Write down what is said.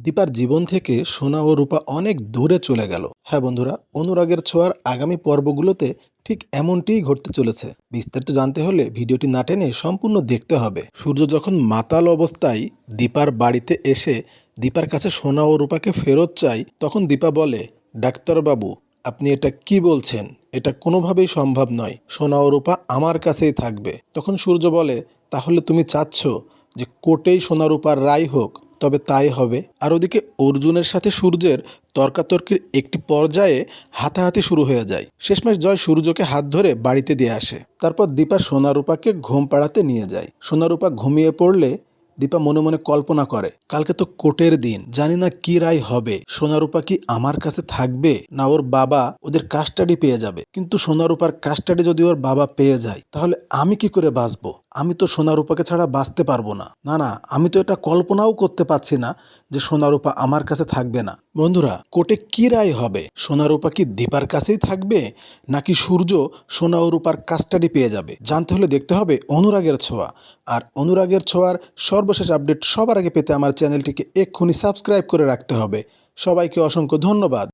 দীপার জীবন থেকে সোনা ও রূপা অনেক দূরে চলে গেল। হ্যাঁ বন্ধুরা, অনুরাগের ছোঁয়ার আগামী পর্বগুলোতে ঠিক এমনটিই ঘটতে চলেছে। বিস্তারিত জানতে হলে ভিডিওটি না টেনে সম্পূর্ণ দেখতে হবে। সূর্য যখন মাতাল অবস্থায় দীপার বাড়িতে এসে দীপার কাছে সোনা ও রূপাকে ফেরত চাই তখন দীপা বলে, ডাক্তারবাবু, আপনি এটা কি বলছেন? এটা কোনোভাবেই সম্ভব নয়। সোনা ও রূপা আমার কাছেই থাকবে। তখন সূর্য বলে, তাহলে তুমি চাচ্ছ যে কোর্টেই সোনা রূপার রায় হোক তবে তাই হবে। আর ওদিকে অর্জুনের সাথে সূর্যের তর্কাতর্কির একটি পর্যায়ে হাতাহাতি শুরু হয়ে যায়। শেষমেশ জয় সূর্যকে হাত ধরে বাড়িতে দিয়ে আসে। তারপর দীপা সোনারূপাকে ঘুম পাড়াতে নিয়ে যায়। সোনারূপা ঘুমিয়ে পড়লে দীপা মনে মনে কল্পনা করে, কালকে তো কোর্টের দিন, জানি না কি রায় হবে। সোনারূপা কি আমার কাছে থাকবে না ওর বাবা ওদের কাস্টাডি পেয়ে যাবে? কিন্তু সোনারূপার কাস্টাডি যদি ওর বাবা পেয়ে যায়, তাহলে আমি কি করে বাঁচবো? আমি তো সোনারূপাকে ছাড়া বাঁচতে পারব না। না না, আমি তো এটা কল্পনাও করতে পারছি না যে সোনারূপা আমার কাছে থাকবে না। বন্ধুরা, কোর্টে কি রায় হবে? সোনারূপা কি দীপার কাছেই থাকবে, নাকি সূর্য সোনা ও রূপার কাস্টাডি পেয়ে যাবে? জানতে হলে দেখতে হবে অনুরাগের ছোঁয়া। আর অনুরাগের ছোঁয়ার সর্বশেষ আপডেট সবার আগে পেতে আমার চ্যানেলটিকে এক্ষুনি সাবস্ক্রাইব করে রাখতে হবে। সবাইকে অসংখ্য ধন্যবাদ।